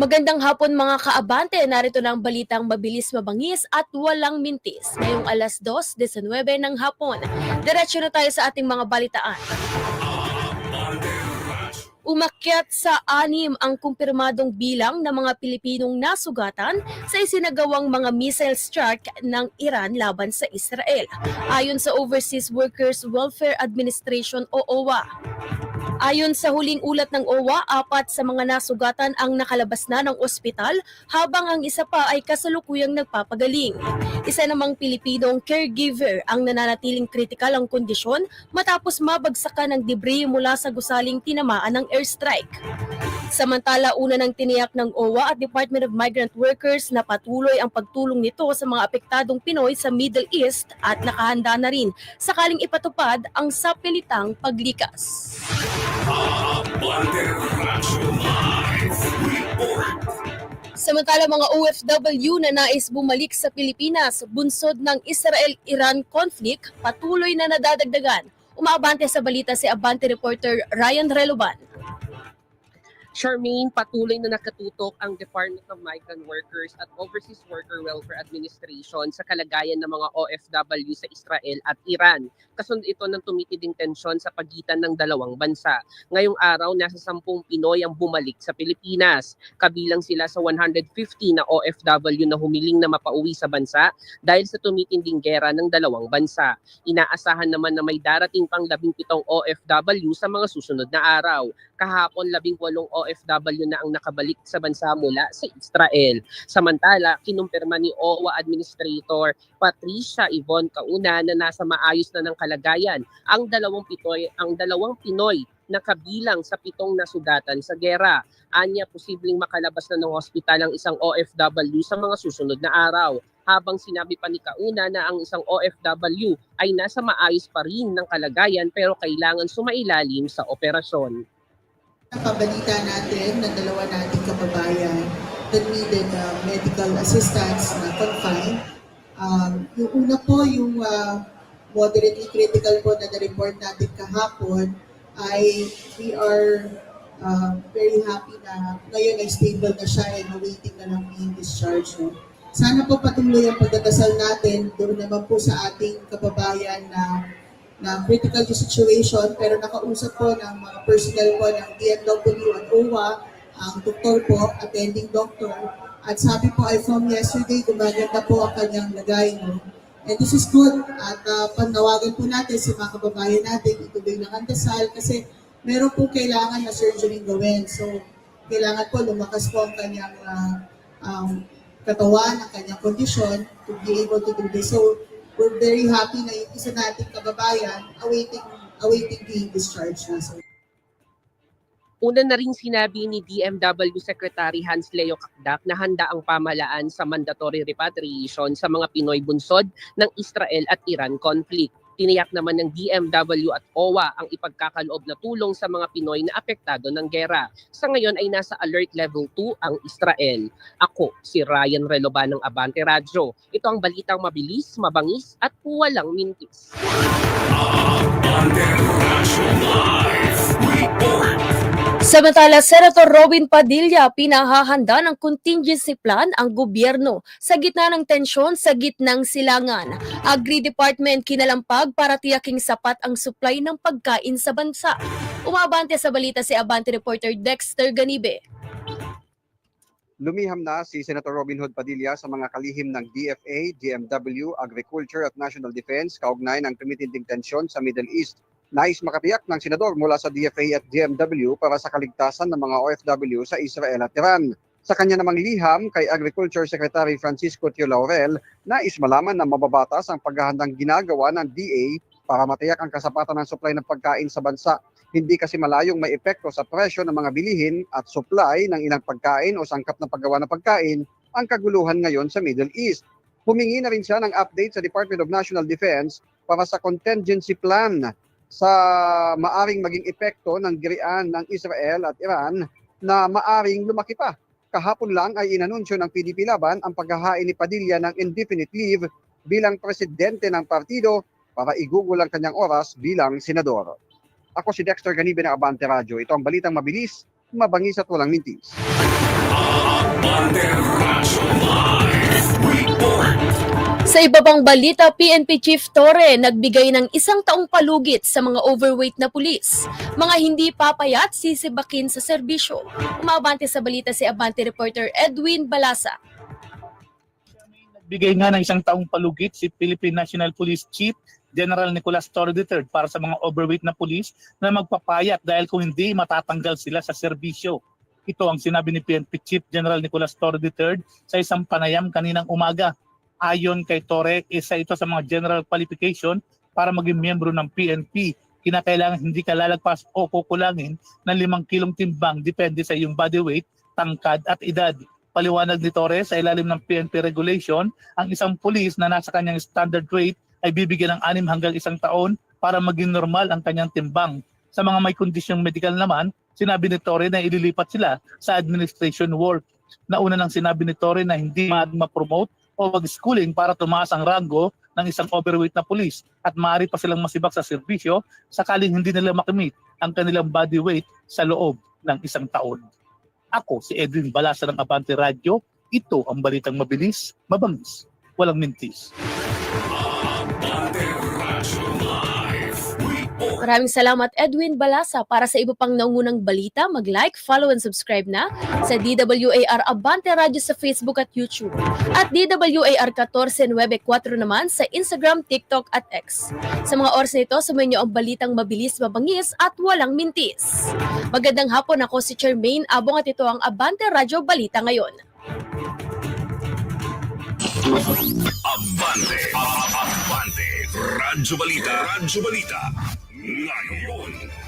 Magandang hapon mga kaabante, narito na ang balitang mabilis mabangis at walang mintis. Ngayong alas 2.19 ng hapon. Diretso na tayo sa ating mga balitaan. Umakyat sa anim ang kumpirmadong bilang ng mga Pilipinong nasugatan sa isinagawang mga missile strike ng Iran laban sa Israel. Ayon sa Overseas Workers Welfare Administration o OWA. Ayon sa huling ulat ng OWA, apat sa mga nasugatan ang nakalabas na ng ospital habang ang isa pa ay kasalukuyang nagpapagaling. Isa namang Pilipinong caregiver ang nananatiling kritikal ang kondisyon matapos mabagsakan ng debris mula sa gusaling tinamaan ng airstrike. Samantala, una ng tiniyak ng OWA at Department of Migrant Workers na patuloy ang pagtulong nito sa mga apektadong Pinoy sa Middle East at nakahanda na rin sakaling ipatupad ang sapilitang paglikas. Samantala mga OFW na nais bumalik sa Pilipinas bunsod ng Israel-Iran conflict patuloy na nadadagdagan. Umaabante sa balita si Abante reporter Ryan Reloban. Charmaine, patuloy na nakatutok ang Department of Migrant Workers at Overseas Worker Welfare Administration sa kalagayan ng mga OFW sa Israel at Iran. Kasunod ito ng tumitiding tensyon sa pagitan ng dalawang bansa. Ngayong araw, nasa 10 Pinoy ang bumalik sa Pilipinas. Kabilang sila sa 150 na OFW na humiling na mapauwi sa bansa dahil sa tumitinding gera ng dalawang bansa. Inaasahan naman na may darating pang 17 OFW sa mga susunod na araw kahapon labing walong OFW na ang nakabalik sa bansa mula sa Israel. Samantala, kinumpirma ni OWA Administrator Patricia Yvonne Kauna na nasa maayos na ng kalagayan ang dalawang Pinoy, ang dalawang Pinoy na kabilang sa pitong nasugatan sa gera. Anya, posibleng makalabas na ng hospital ang isang OFW sa mga susunod na araw. Habang sinabi pa ni Kauna na ang isang OFW ay nasa maayos pa rin ng kalagayan pero kailangan sumailalim sa operasyon. Napabalita natin na dalawa nating kababayan that needed uh, medical assistance na confined. Um, yung una po, yung uh, moderately critical po na na-report natin kahapon ay we are uh, very happy na ngayon ay stable na siya and awaiting na lang being discharged. No? Sana po patuloy ang pagdadasal natin doon naman po sa ating kababayan na na critical situation pero nakausap po ng mga personnel po ng DMW at OWA, ang doktor po, attending doctor. At sabi po ay from yesterday, gumaganda po ang kanyang lagay. No? And this is good. At uh, panawagan po natin sa mga kababayan natin, ituloy ng andasal kasi meron po kailangan na surgery gawin. So, kailangan po lumakas po ang kanyang uh, um, katawan, ang kanyang kondisyon to be able to do this. So, we're very happy na yung isa nating kababayan awaiting awaiting being discharged na. So, Una na rin sinabi ni DMW Secretary Hans Leo Kakdak na handa ang pamalaan sa mandatory repatriation sa mga Pinoy bunsod ng Israel at Iran conflict. Tiniyak naman ng DMW at OWA ang ipagkakaloob na tulong sa mga Pinoy na apektado ng gera. Sa ngayon ay nasa alert level 2 ang Israel. Ako, si Ryan Reloba ng Abante Radyo. Ito ang balitang mabilis, mabangis at walang mintis. Abante Radyo Live Report. Samantala, Senator Robin Padilla pinahahanda ng contingency plan ang gobyerno sa gitna ng tensyon sa gitnang silangan. Agri-Department kinalampag para tiyaking sapat ang supply ng pagkain sa bansa. Umabante sa balita si Abante reporter Dexter Ganibe. Lumiham na si Senator Robin Hood Padilla sa mga kalihim ng DFA, DMW, Agriculture at National Defense kaugnay ng tumitinding tensyon sa Middle East. Nais makatiyak ng senador mula sa DFA at DMW para sa kaligtasan ng mga OFW sa Israel at Iran. Sa kanya namang liham kay Agriculture Secretary Francisco Tio Laurel, nais malaman na mababatas ang paghahandang ginagawa ng DA para matiyak ang kasapatan ng supply ng pagkain sa bansa. Hindi kasi malayong may epekto sa presyo ng mga bilihin at supply ng ilang pagkain o sangkap na paggawa ng pagkain ang kaguluhan ngayon sa Middle East. Humingi na rin siya ng update sa Department of National Defense para sa contingency plan sa maaring maging epekto ng girian ng Israel at Iran na maaring lumaki pa. Kahapon lang ay inanunsyo ng PDP Laban ang paghahain ni Padilla ng indefinite leave bilang presidente ng partido para igugol ang kanyang oras bilang senador. Ako si Dexter Ganibe ng Abante Radio. Ito ang balitang mabilis, mabangis at walang mintis. Abante Report. Sa iba pang balita, PNP Chief Torre nagbigay ng isang taong palugit sa mga overweight na pulis. Mga hindi papayat sisibakin sa serbisyo. Umabante sa balita si Abante reporter Edwin Balasa. Bigay nga ng isang taong palugit si Philippine National Police Chief General Nicolas Torre III para sa mga overweight na pulis na magpapayat dahil kung hindi matatanggal sila sa serbisyo. Ito ang sinabi ni PNP Chief General Nicolas Torre III sa isang panayam kaninang umaga. Ayon kay Torre, isa ito sa mga general qualification para maging miyembro ng PNP. Kinakailangan hindi ka lalagpas o kukulangin ng limang kilong timbang depende sa iyong body weight, tangkad at edad. Paliwanag ni Torres sa ilalim ng PNP regulation, ang isang pulis na nasa kanyang standard weight ay bibigyan ng anim hanggang isang taon para maging normal ang kanyang timbang. Sa mga may kondisyong medical naman, sinabi ni Torre na ililipat sila sa administration work. Nauna nang sinabi ni Torre na hindi ma-promote o mag-schooling para tumaas ang rango ng isang overweight na pulis at maaari pa silang masibak sa serbisyo sakaling hindi nila makamit ang kanilang body weight sa loob ng isang taon. Ako si Edwin Balasa ng Abante Radio. Ito ang balitang mabilis, mabangis, walang mintis. Maraming salamat Edwin Balasa para sa iba pang naungunang balita. Mag-like, follow and subscribe na sa DWAR Abante Radio sa Facebook at YouTube. At DWAR 1494 naman sa Instagram, TikTok at X. Sa mga oras na ito, sumayin niyo ang balitang mabilis, mabangis at walang mintis. Magandang hapon ako si Charmaine Abong at ito ang Abante Radio Balita ngayon. Abante. Abante. Radyo Balita. Radyo Balita. Ngayon.